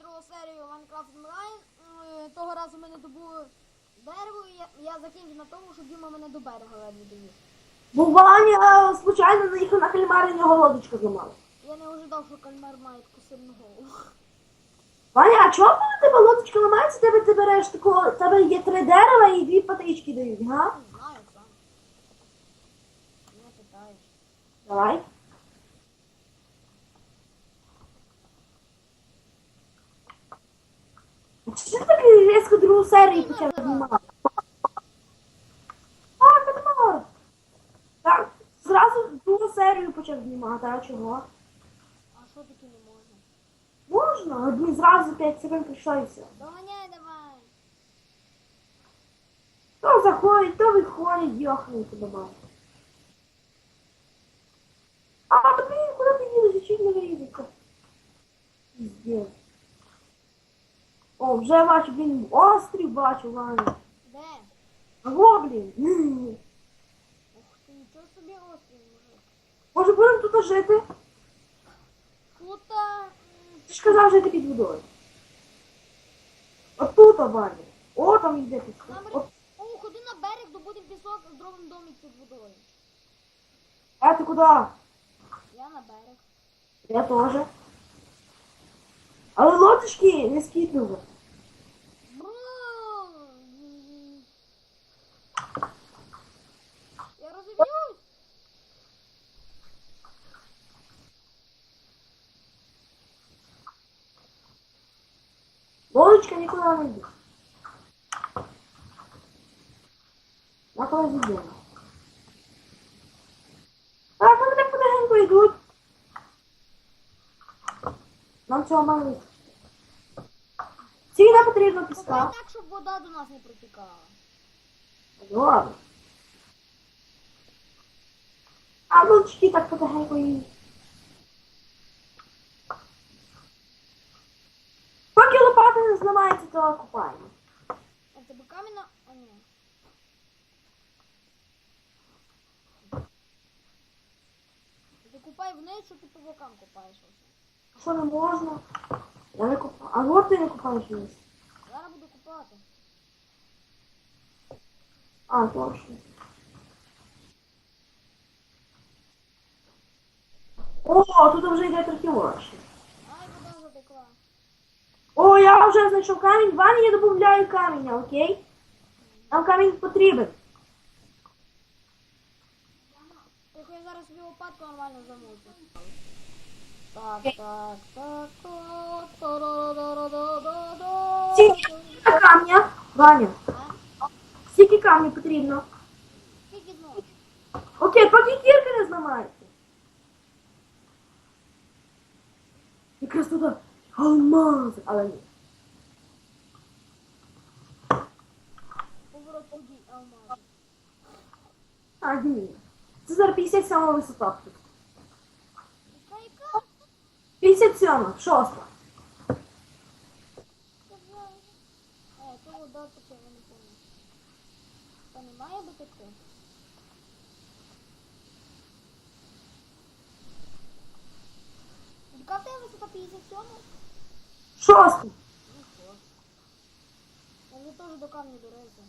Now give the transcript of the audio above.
другу серію Minecraft Online. Е, Того разу мене добули дерево, і я, я закінчив на тому, що Діма мене до берега ледве довів. Бо Ваня случайно заїхав на кальмар і нього лодочку зламала. Я не ожидав, що кальмар має таку сильну голову. Ваня, а чого коли тебе лодочка ламається, тебе ти береш такого, тебе є три дерева і дві патички дають, га? Не знаю сам. Не питаєш. Давай. Чи ти так різко другу серію почав знімати? А, кальмар! Так, зразу другу серію почав знімати, а чого? А що таке не можна? Можна, одні зразу 5 секунд прийшло і все. Доганяй давай. То заходить, то виходить, тебе бачить. А, блін, куди ти їдеш? Чуть не виїдеться. вже бачу, блін, острів бачу, Ваня. Де? Ого, блін. Ух ти, нічого собі острів мужик. Може будемо тут жити? Тут а, м, Ти ж казав жити під водою. Отут, Ваня. О, там йде пісок. нам От, О, ходи на берег, добудемо пісок, зробимо домик під водою. а ти куди? Я на берег. Я теж. Але лодочки не скиднули. Лодочка нікуди не йде. На коли зійдемо. Так, вони так потихеньку йдуть. Нам цього мало вистачить. Скільки нам потрібно Копай піска? так, щоб вода до нас не протікала. Ладно. А лодочки так потихеньку То купаємо. А в тебе камінна. А ні. Ти купай вниз, що ти по бокам купаєш оце. Що не можна? Я не купаю. А от ти не купаєш вниз. Зараз буду купати. А, точно. О, тут вже йде трохи легше. Ай, вода затекла. О, я вже знайшов камінь. Ваня, я додаю каміння, окей? Нам камінь потрібен. Тільки я зараз собі лопатку нормально замовлю. Так, так, так, так, та-ра-ра-ра-ра-ра-ра. Скільки камня? Ваня, А? скільки камня потрібно? Скільки ночі? Окей, поки кірка не зламається. Якраз туди Алмази, але ні. Поворот подій, алмаз. А, ні. Це зараз 57 висота тут. Яка яка? 57, шоста. Е, то вода таке, я не пам'ятаю. Та не має бути ти. Яка в тебе висота 57? Я вже теж до камня дорезу.